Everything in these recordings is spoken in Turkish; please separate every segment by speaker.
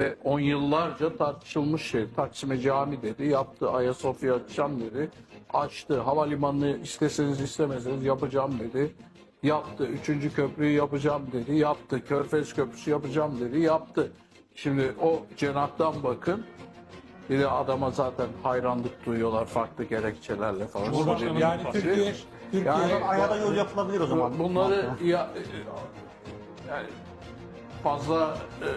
Speaker 1: Ve on yıllarca tartışılmış şey. Taksim'e cami dedi, yaptı. Ayasofya açacağım dedi. Açtı. Havalimanını isteseniz istemeseniz yapacağım dedi. Yaptı. Üçüncü köprüyü yapacağım dedi. Yaptı. Körfez Köprüsü yapacağım dedi. Yaptı. Şimdi o cenahtan bakın. Bir de adama zaten hayranlık duyuyorlar farklı gerekçelerle falan.
Speaker 2: Cumhurbaşkanı
Speaker 3: Yani
Speaker 2: Yani
Speaker 3: Türkiye, Türkiye
Speaker 1: Yani-
Speaker 4: Ayada yol yapılabilir o zaman.
Speaker 1: Bunları ya, yani fazla e,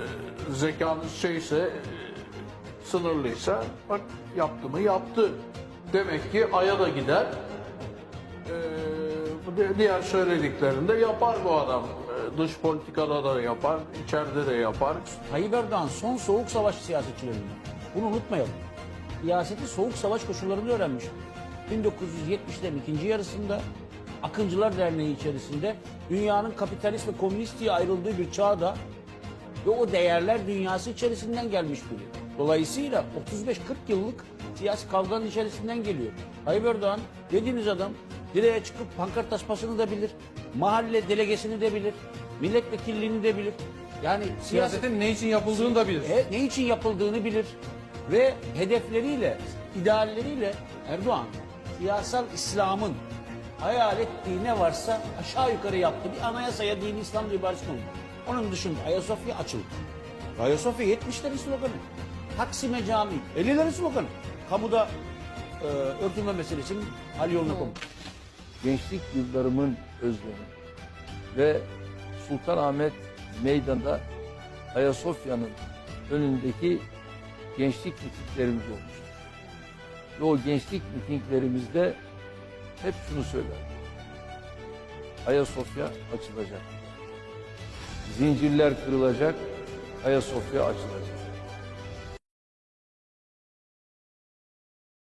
Speaker 1: zekanız şeyse e, sınırlıysa bak yaptı mı yaptı. Demek ki Ay'a da gider. E, diğer söylediklerinde yapar bu adam. E, dış politikada da yapar, içeride de yapar.
Speaker 3: Tayyip Erdoğan son soğuk savaş siyasetçilerinden. Bunu unutmayalım. Siyaseti soğuk savaş koşullarında öğrenmiş. 1970'lerin ikinci yarısında Akıncılar Derneği içerisinde dünyanın kapitalist ve komünist diye ayrıldığı bir çağda ve o değerler dünyası içerisinden gelmiş biri. Dolayısıyla 35-40 yıllık siyasi kavganın içerisinden geliyor. Tayyip Erdoğan dediğiniz adam direğe çıkıp pankart tasmasını da bilir, mahalle delegesini de bilir, milletvekilliğini de bilir. Yani siyaset
Speaker 2: Siyasetin ne için yapıldığını da bilir.
Speaker 3: e, ne için yapıldığını bilir ve hedefleriyle, idealleriyle Erdoğan siyasal İslam'ın hayal ettiği ne varsa aşağı yukarı yaptı. Bir anayasaya dini İslam diye ibaresi konuldu. Onun dışında Ayasofya açıldı. Ayasofya 70'lerin sloganı. Taksim'e cami 50'lerin sloganı. Kamuda e, örtünme meselesinin hal yoluna konuldu.
Speaker 5: gençlik yıllarımın özlemi ve Sultanahmet Meydanı'nda Ayasofya'nın önündeki gençlik mitinglerimiz olmuştur. Ve o gençlik mitinglerimizde hep şunu söylerdik. Ayasofya açılacak. Zincirler kırılacak, Ayasofya açılacak.